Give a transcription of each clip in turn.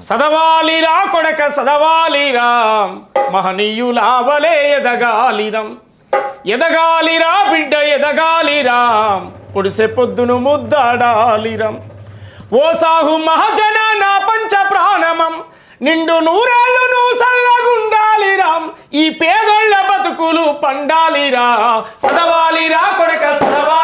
సదవాలిరా కొడక సదవాలిరా మహనీయులా వలే ఎదగాలిరం. ఎదగాలిరా బిడ్డ ఎదగాలిరా. పొడిసె పొద్దును ముద్దాడాలిరం. ఓ సాహు మహజన నా పంచ ప్రాణమం. నిండు నూరేళ్ళు నువ్వు సల్లగుండాలిరాం. ఈ పేదోళ్ళ బతుకులు పండాలిరా. సదవాలిరా కొడక సదవాలి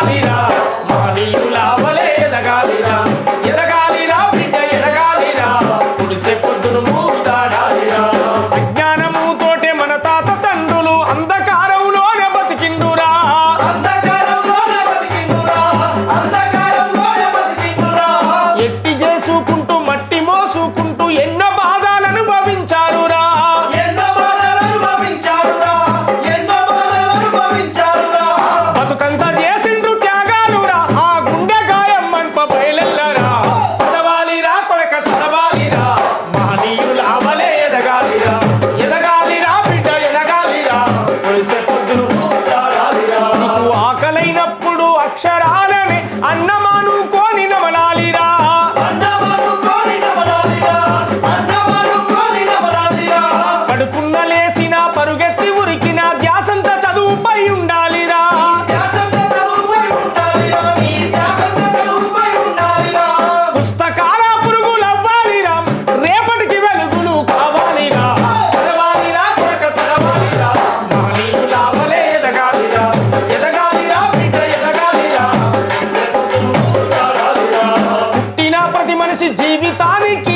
chance tá? de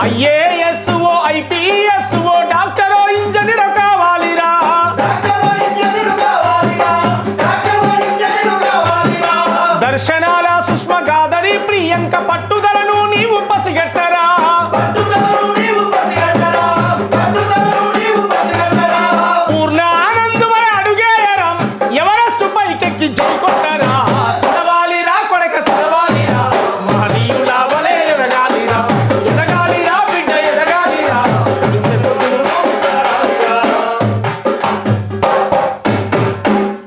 ஐயே